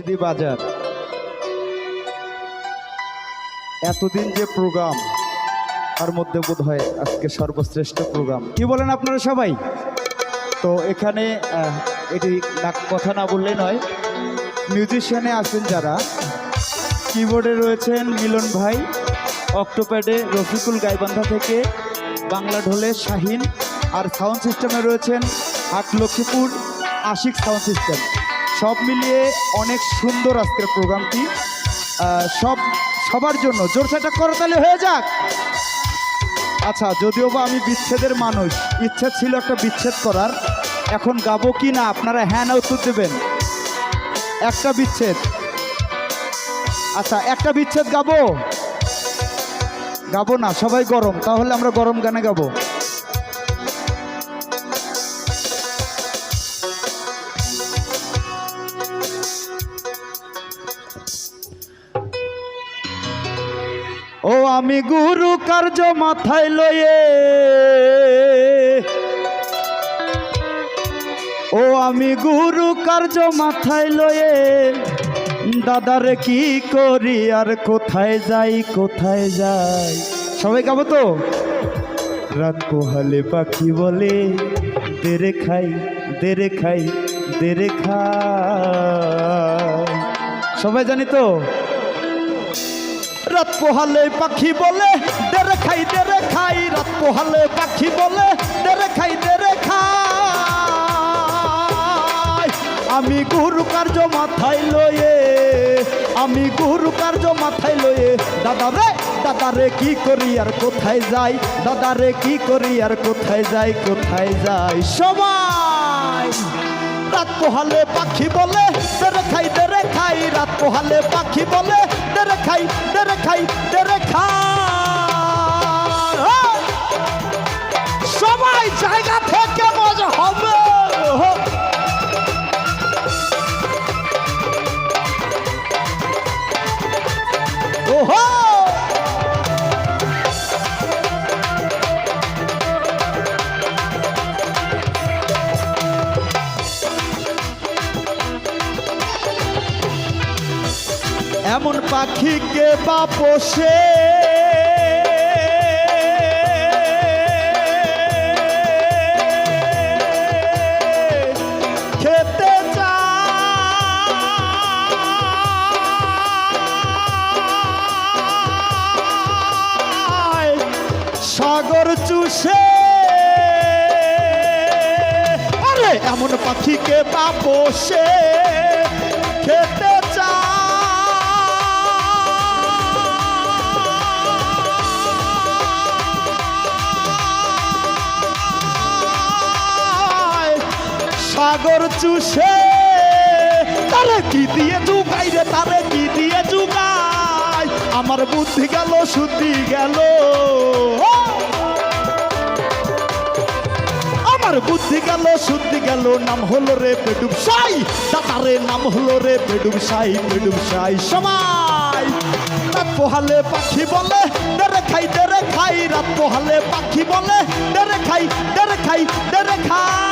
মসজিদি বাজার। এতদিন যে প্রোগ্রাম, তার মধ্যে বোধ হয় আজকে সর্বশ্রেষ্ঠ প্রোগ্রাম। কি বলেন আপনারা সবাই? তো এখানে এটি কথা না বললে নয় মিউজিশিয়ানে আছেন যারা। কিবোর্ডে রয়েছেন মিলন ভাই অক্টোপ্যাডে রফিকুল গাইবান্ধা থেকে, বাংলা ঢোলে শাহিন, আর সাউন্ড সিস্টেমে রয়েছেন আট লক্ষ্মীপুর আশিক সাউন্ড সিস্টেম সব মিলিয়ে অনেক সুন্দর আজকের প্রোগ্রামটি। সব, সবার জন্য। জোরসাটা করতালে হয়ে যাক। আচ্ছা যদিও বা আমি বিচ্ছেদের মানুষ, ইচ্ছে ছিল একটা বিচ্ছেদ করার। এখন গাবো কি না, আপনারা হ্যাঁ না, উত্তর দেবেন। একটা বিচ্ছেদ। আচ্ছা একটা বিচ্ছেদ গাবো? গাবো না, সবাই গরম। তাহলে আমরা গরম গানে গাবো। ও আমি গুরু কার্য মাথায় লয়ে। ও আমি গুরু কার্য মাথায় লয়ে। দাদারে কি করি আর কোথায় যাই কোথায় যাই? সবাই গাবো তো? রাত পোহালে পাখি বলে, দেরে খাই দেরে খাই দেরে খাই। সবাই জানি তো? রাত পোহালে পাখি বলে, দেরে খাই দেরে খাই, রাত পোহালে পাখি বলে, দেরে খাই দেরে খাই। আমি গুরু কার্য মাথায় লয়ে, আমি গুরু কার্য মাথায় লয়ে, দাদা রে দাদা রে কি করি আর কোথায় যাই? দাদা রে কি করি আর কোথায় যাই কোথায় যাই? সবাই রাত পোহালে পাখি বলে, দেরে খাই দেরে খাই, রাত পোহালে পাখি বলে দেরে খাই দেরে খাই দেরে খাই এমন পাখিকে বা পোষে সাগর চুষে। আরে এমন পাখিকে বা পোষে খেতে চায় সাগর চুষে। তারে কি দিয়ে জুগাই রে তারে, কি দিয়ে জুগাই আমার বুদ্ধি গেল, শুদ্ধি গেল। আমার বুদ্ধি গেল, শুদ্ধি গেল, নাম হলো রে পেডুব সাই। দাদারে নাম হলো রে পেডুব সাই পেডুব সাই সবাই। রাত পোহালে পাখি বলে দেরে খাই দেরে খাই। রাত পোহালে পাখি বলে দেরে খাই দেরে খাই দেরে খাই।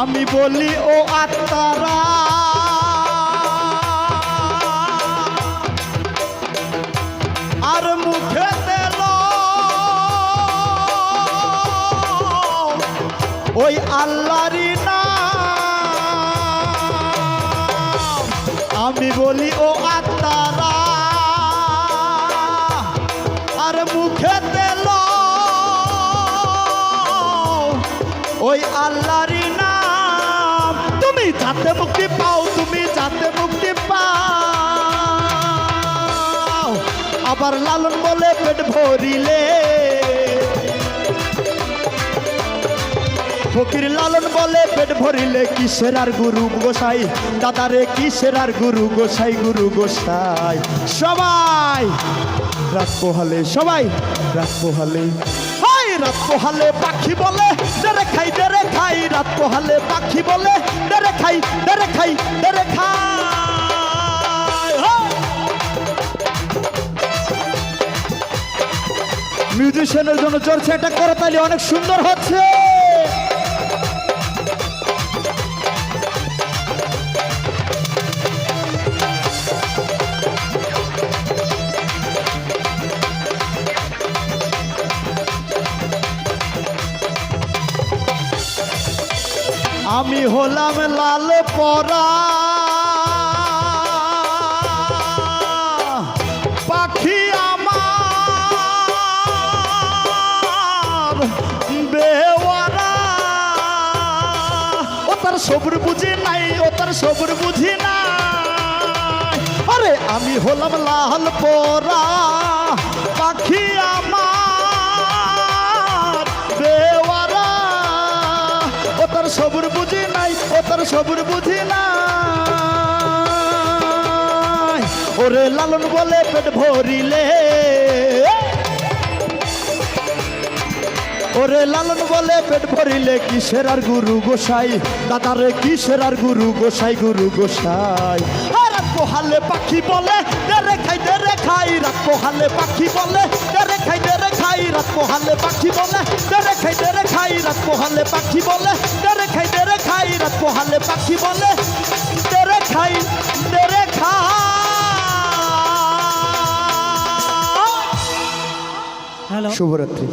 আমি বলি, ও আত্মারা, আর মুখে তেল, ওই আল্লাহরই না আমি বলি, ও আত্মারা, আর ওই আল্লাহরই নাম তুমি যাতে মুক্তি পাও, তুমি যাতে মুক্তি পাও। আবার লালন বলে পেট ভরিলে। ফকির লালন বলে পেট ভরিলে, কিসের আর গুরু গোসাই? দাদারে কিসের আর গুরু গোসাই গুরু গোসাই? সবাই, রাত পোহালে, সবাই, রাত পোহালে। রাত পোহালে পাখি বলে যে রাত পোহালে পাখি বলে, ডেরে খাই ডেরে খাই ডেরে খাই মিউজিশিয়ানের জন্য চলছে করে করতালি, অনেক সুন্দর হচ্ছে। আমি হলাম লাল পরা। পাখি আমার বেওয়ারা। ও তার সবুর বুঝি নাই, ও তার সবুর বুঝি নাই। আরে আমি হলাম লাল পরা। পাখি আমার তার সবুর বুঝি নাই, ও তার সবুর বুঝি নাই। ওরে লালন বলে পেট ভরিলে। ওরে লালন বলে পেট ভরিলে কিসের আর গুরু গোসাই? দাদারে কিসের আর গুরু গোসাই গুরু গোসাই? পোহালে পাখি বলে দেরে খাই দেরে খাই। রাত পোহালে পাখি বলে দেরে খাই খাই রাত পোহালে পাখি বলে দেরে খাই দেরে খাই রাত পোহালে পাখি বলে দেরে খাই দেরে খাই রাত পোহালে পাখি বলে দেরে খাই দেরে খাই। শুভরাত্রি।